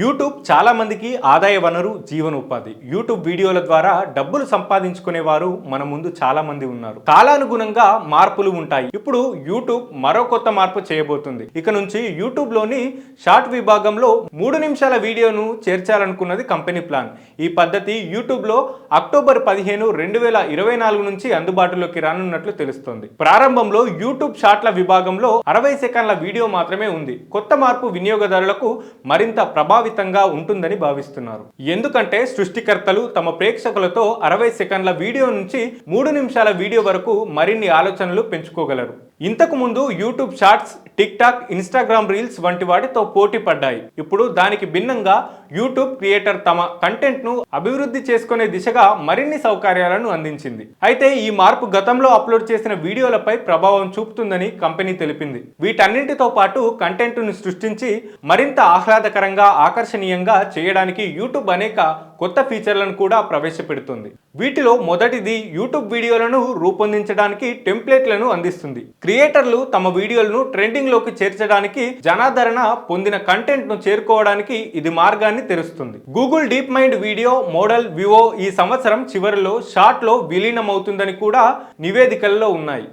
YouTube చాలామందికి ఆదాయ వనరు జీవనోపాధి. యూట్యూబ్ వీడియోల ద్వారా డబ్బులు సంపాదించుకునే వారు మన ముందు చాలామంది ఉన్నారు. కాలానుగుణంగా మార్పులు ఉంటాయి. ఇప్పుడు యూట్యూబ్ మరో కొత్త మార్పు చేయబోతుంది. ఇక నుంచి యూట్యూబ్లోని షార్ట్ విభాగంలో మూడు నిమిషాల వీడియోను చేర్చాలనుకున్నది కంపెనీ ప్లాన్. ఈ పద్ధతి యూట్యూబ్లో అక్టోబర్ పదిహేను రెండు వేల ఇరవై నాలుగు నుంచి అందుబాటులోకి రానున్నట్లు తెలుస్తోంది. ప్రారంభంలో యూట్యూబ్ షార్ట్ల విభాగంలో అరవై సెకండ్ల వీడియో మాత్రమే ఉంది. కొత్త మార్పు వినియోగదారులకు మరింత ప్రభావితంగా ఉంటుందని భావిస్తున్నారు. ఎందుకంటే సృష్టికర్తలు తమ ప్రేక్షకులతో అరవై సెకండ్ల వీడియో నుంచి మూడు నిమిషాల వీడియో వరకు మరిన్ని ఆలోచనలు పెంచుకోగలరు. ఇంతకు ముందు YouTube shorts TikTok Instagram reels వంటి వాటితో పోటీ పడ్డాయి. ఇప్పుడు దానికి భిన్నంగా యూట్యూబ్ క్రియేటర్ తమ కంటెంట్ను అభివృద్ధి చేసుకునే దిశగా మరిన్ని సౌకర్యాలను అందించింది. అయితే ఈ మార్పు గతంలో అప్లోడ్ చేసిన వీడియోలపై ప్రభావం చూపుతుందని కంపెనీ తెలిపింది. వీటన్నింటితో పాటు కంటెంట్ను సృష్టించి మరింత ఆహ్లాదకరంగా ఆకర్షణీయంగా చేయడానికి యూట్యూబ్ అనేక కొత్త ఫీచర్లను కూడా ప్రవేశపెడుతుంది. వీటిలో మొదటిది యూట్యూబ్ వీడియోలను రూపొందించడానికి టెంప్లెట్లను అందిస్తుంది. క్రియేటర్లు తమ వీడియోలను ట్రెండింగ్లోకి చేర్చడానికి జనాదరణ పొందిన కంటెంట్ను చేరుకోవడానికి ఇది మార్గాన్ని తెరుస్తుంది. Google DeepMind video model Veo ఈ సంవత్సరం చివరిలో షార్ట్లో విలీనమవుతుందని కూడా నివేదికల్లో ఉన్నాయి.